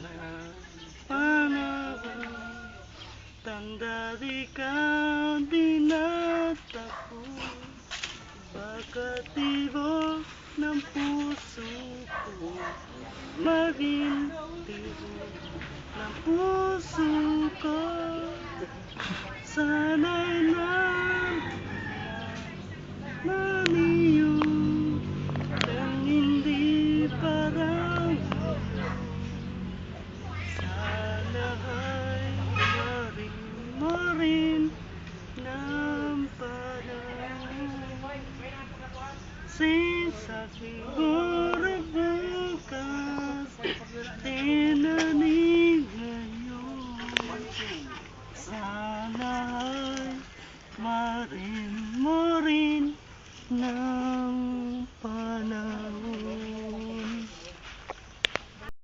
na panahon Tanda di ka dinatapos Baka tibok ng puso ko. Maging tibok ng puso ko. Sana'y naman Since I siguro bukas Tinanig ngayon Sana ay marin mo rin ng panahon.